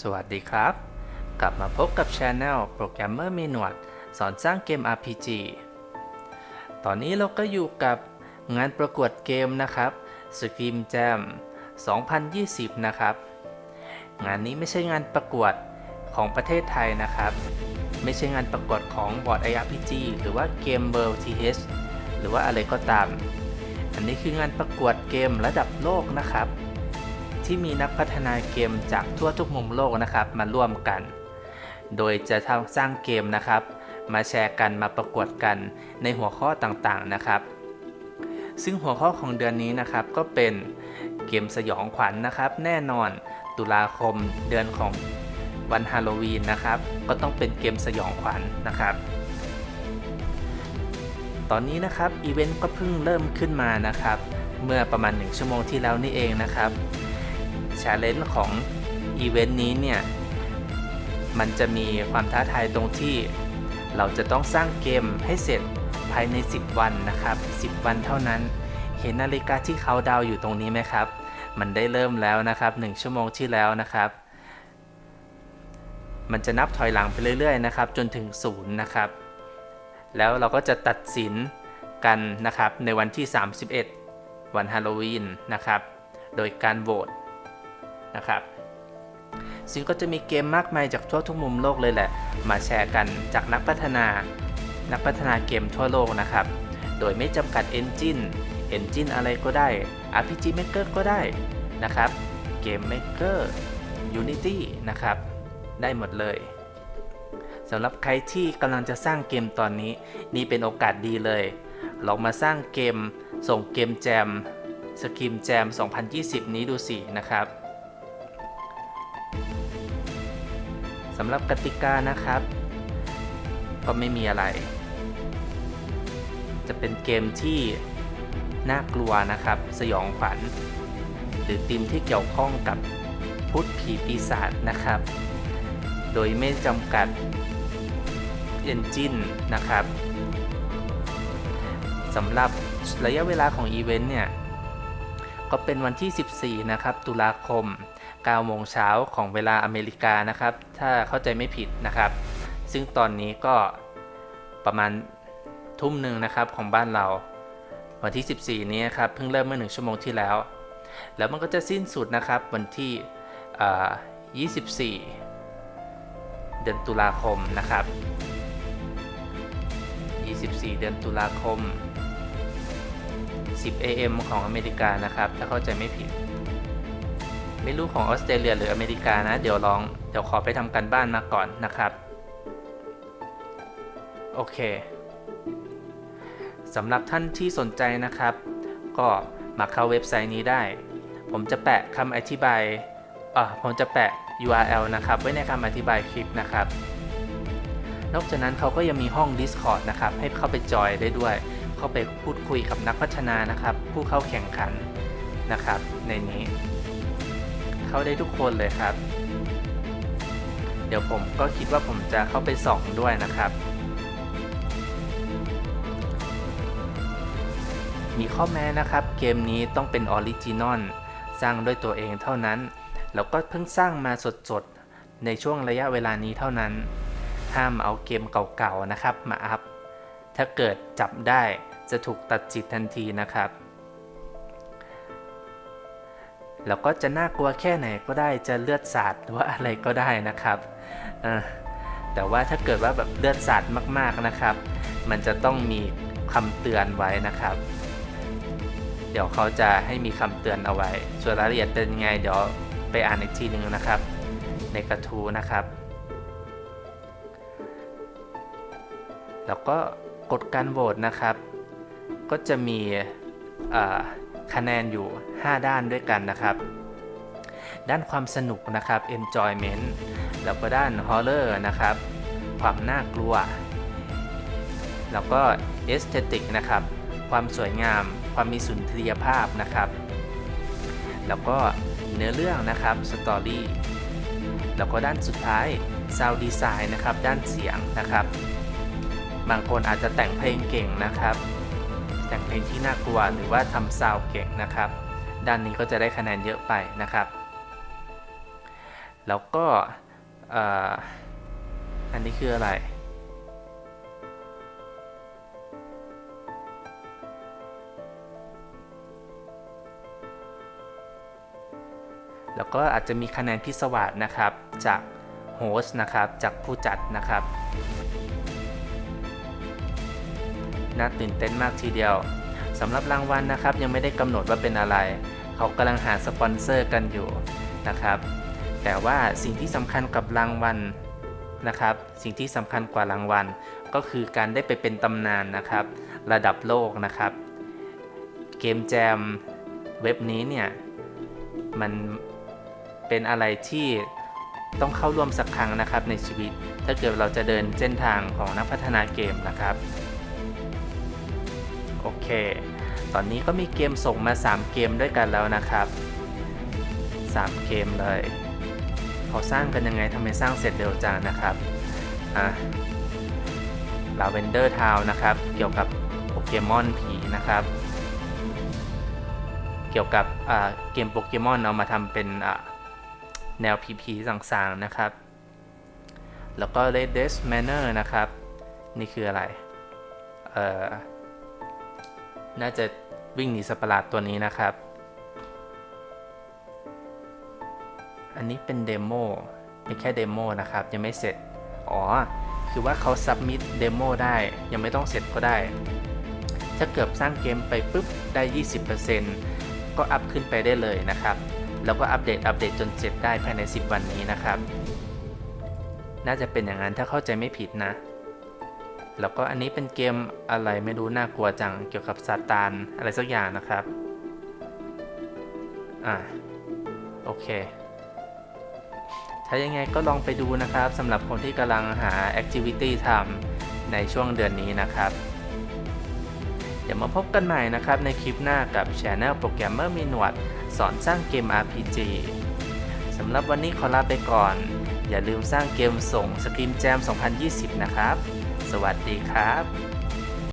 สวัสดีครับ กลับมาพบกับช anel โปรแกรมเมอร์มีหนวด สอนสร้างเกม RPG ตอนนี้เราก็อยู่กับงานประกวดเกมนะครับ Scream Jam 2020 นะครับ งานนี้ไม่ใช่งานประกวดของประเทศไทยนะครับ ไม่ใช่งานประกวดของบอร์ด IRPG หรือว่าเกม World TH หรือว่าอะไรก็ตาม อันนี้คืองานประกวดเกมระดับโลกนะครับ ที่มีนักพัฒนาเกมจากทั่วทุกมุมโลกนะครับมาร่วมกัน โดยจะทำสร้างเกมนะครับ มาแชร์กันมาประกวดกันในหัวข้อต่างๆนะครับ ซึ่งหัวข้อของเดือนนี้นะครับก็เป็นเกมสยองขวัญนนะครับ แน่นอนตุลาคมเดือนของวันฮาโลวีนนะครับ ก็ต้องเป็นเกมสยองขวัญนะครับ ตอนนี้นะครับอีเวนต์ก็เพิ่งเริ่มขึ้นมานะครับ เมื่อประมาณ 1 ชั่วโมงที่แล้วนี่เองนะครับ ชาเลนจ์ของอีเวนต์นี้เนี่ย มันจะมีความท้าทายตรงที่เราจะต้องสร้างเกมให้เสร็จภายใน 10 วันนะครับ 10 วันเท่านั้น เห็นนาฬิกาที่เขาดาวอยู่ตรงนี้ไหมครับ มันได้เริ่มแล้วนะครับ 1 ชั่วโมงที่แล้วนะครับ มันจะนับถอยหลังไปเรื่อยๆนะครับ จนถึงศูนย์นะครับ แล้วเราก็จะตัดสินกันนะครับในวันที่ 31 วันฮาโลวีนนะครับ โดยการโหวต นะครับซึ่งก็จะมีเกมมากมายจากทั่วทุกมุมโลกเลยแหละ มาแชร์กันจากนักพัฒนา นักพัฒนาเกมทั่วโลกนะครับ โดยไม่จำกัด Engine Engine อะไรก็ได้ RPG Maker ก็ได้นะครับเกม Maker Unity นะครับ ได้หมดเลยสำหรับใครที่กำลังจะสร้างเกมตอนนี้ นี่เป็นโอกาสดีเลย ลองมาสร้างเกมส่งเกมแจมสกิมแจม 2020 นี้ดูสินะครับ สำหรับกติกานะครับ ก็ไม่มีอะไร จะเป็นเกมที่น่ากลัวนะครับ สยองขวัญ หรือธีมที่เกี่ยวข้องกับพุทธผีปีศาจนะครับ โดยไม่จำกัด Engine นะครับสำหรับระยะเวลาของอีเวนต์เนี่ย ก็เป็นวันที่ 14 นะครับ ตุลาคม 9โมงเช้าของเวลาอเมริกานะครับ ถ้าเข้าใจไม่ผิดนะครับ ซึ่งตอนนี้ก็ประมาณทุ่มหนึ่งนะครับของบ้านเรา วันที่ 14 นี้นครับเพิ่งเริ่มเมื่อหนึ่งชั่วโมงที่แล้ว แล้วมันก็จะสิ้นสุดนะครับวันที่อ่า24 เดือนตุลาคมนะครับ 24 เดือนตุลาคม 10 AM ของอเมริกานะครับ ถ้าเข้าใจไม่ผิด ไม่รู้ของออสเตรเลียหรืออเมริกานะ เดี๋ยวลองเดี๋ยวขอไปทำกันบ้านมาก่อนนะครับ โอเคสำหรับท่านที่สนใจนะครับ ก็มาเข้าเว็บไซต์นี้ได้ ผมจะแปะคำอธิบายอ่าผมจะแปะ URL นะครับ ไว้ในคำอธิบายคลิปนะครับ นอกจากนั้นเขาก็ยังมีห้อง Discord นะครับ ให้เข้าไปจอยได้ด้วย เข้าไปพูดคุยกับนักพัฒนานะครับ ผู้เข้าแข่งขันนะครับ ในนี้ เข้าได้ทุกคนเลยครับ เดี๋ยวผมก็คิดว่าผมจะเข้าไปส่องด้วยนะครับ มีข้อแม้นะครับ เกมนี้ต้องเป็นออริจินอลสร้างด้วยตัวเองเท่านั้น แล้วก็เพิ่งสร้างมาสดๆ ในช่วงระยะเวลานี้เท่านั้น ห้ามเอาเกมเก่าๆนะครับมาอัพ ถ้าเกิดจับได้จะถูกตัดจิตทันทีนะครับ แล้วก็จะน่ากลัวแค่ไหนก็ได้จะเลือดสาดหรือว่าอะไรก็ได้นะครับแต่ว่าถ้าเกิดว่าแบบเลือดสาดมากๆนะครับ มันจะต้องมีคำเตือนไว้นะครับ เดี๋ยวเขาจะให้มีคำเตือนเอาไว้ ส่วนรายละเอียดเป็นยังไงเดี๋ยวไปอ่านอีกทีหนึ่งนะครับ ในกระทู้นะครับ แล้วก็กดการโหวตนะครับ ก็จะมีอ่า คะแนนอยู่ 5 ด้านด้วยกันนะครับ ด้านความสนุกนะครับ enjoyment แล้วก็ด้าน horror นะครับ ความน่ากลัว แล้วก็ aesthetic นะครับ ความสวยงาม ความมีสุนทรียภาพนะครับ แล้วก็เนื้อเรื่องนะครับ story แล้วก็ด้านสุดท้าย sound design นะครับ ด้านเสียงนะครับ บางคนอาจจะแต่งเพลงเก่งนะครับ แต่งเพลงที่น่ากลัวหรือว่าทำซาวเก่งนะครับ ด้านนี้ก็จะได้คะแนนเยอะไปนะครับ แล้วก็อ่ออันนี้คืออะไร แล้วก็อาจจะมีคะแนนพิศวาสนะครับจากโฮสต์นะครับจากผู้จัดนะครับ น่าตื่นเต้นมากทีเดียวสำหรับรางวัลนะครับ ยังไม่ได้กำหนดว่าเป็นอะไร เขากำลังหาสปอนเซอร์กันอยู่นะครับ แต่ว่าสิ่งที่สำคัญกับรางวัลนะครับ สิ่งที่สำคัญกว่ารางวัล ก็คือการได้ไปเป็นตำนานนะครับ ระดับโลกนะครับ เกมแจมเว็บนี้เนี่ยมันเป็นอะไรที่ต้องเข้าร่วมสักครั้งนะครับในชีวิต ถ้าเกิดเราจะเดินเส้นทางของนักพัฒนาเกมนะครับ เค ตอนนี้ก็มีเกมส่งมา 3 เกมด้วยกันแล้วนะครับ 3 เกมเลยเขาสร้างกันยังไงทำไมสร้างเสร็จเร็วจังนะครับอะ Lavender Town นะครับ เกี่ยวกับโปเกมอนผีนะครับ เกี่ยวกับเกมโปเกมอนเอามาทำเป็นแนวผีๆต่างๆนะครับ แล้วก็ Red Death Manor นะครับ นี่คืออะไร เอ่อ น่าจะวิ่งหนีสัตว์ประหลาดตัวนี้นะครับ อันนี้เป็นเดโมเป็นแค่เดโมนะครับ ยังไม่เสร็จ อ๋อ คือว่าเขาซับมิดเดโมได้ ยังไม่ต้องเสร็จก็ได้ ถ้าเกิดสร้างเกมไปปุ๊บได้ 20%ก็อัพขึ้นไปได้เลยนะครับ แล้วก็อัปเดตอัปเดตจนเสร็จได้ภายใน 10 วันนี้นะครับ น่าจะเป็นอย่างนั้นถ้าเข้าใจไม่ผิดนะ แล้วก็อันนี้เป็นเกมอะไรไม่รู้น่ากลัวจังเกี่ยวกับซาตานอะไรสักอย่างนะครับ อ่าโอเค ถ้ายังไงก็ลองไปดูนะครับสำหรับคนที่กำลังหา Activity ทำในช่วงเดือนนี้นะครับ เดี๋ยวมาพบกันใหม่นะครับในคลิปหน้ากับ Channel โปรแกรมเมอร์มีหนวด สอนสร้างเกม RPG สำหรับวันนี้ขอลาไปก่อน อย่าลืมสร้างเกมส่งสกรีมแจม 2020 นะครับ สวัสดีครับ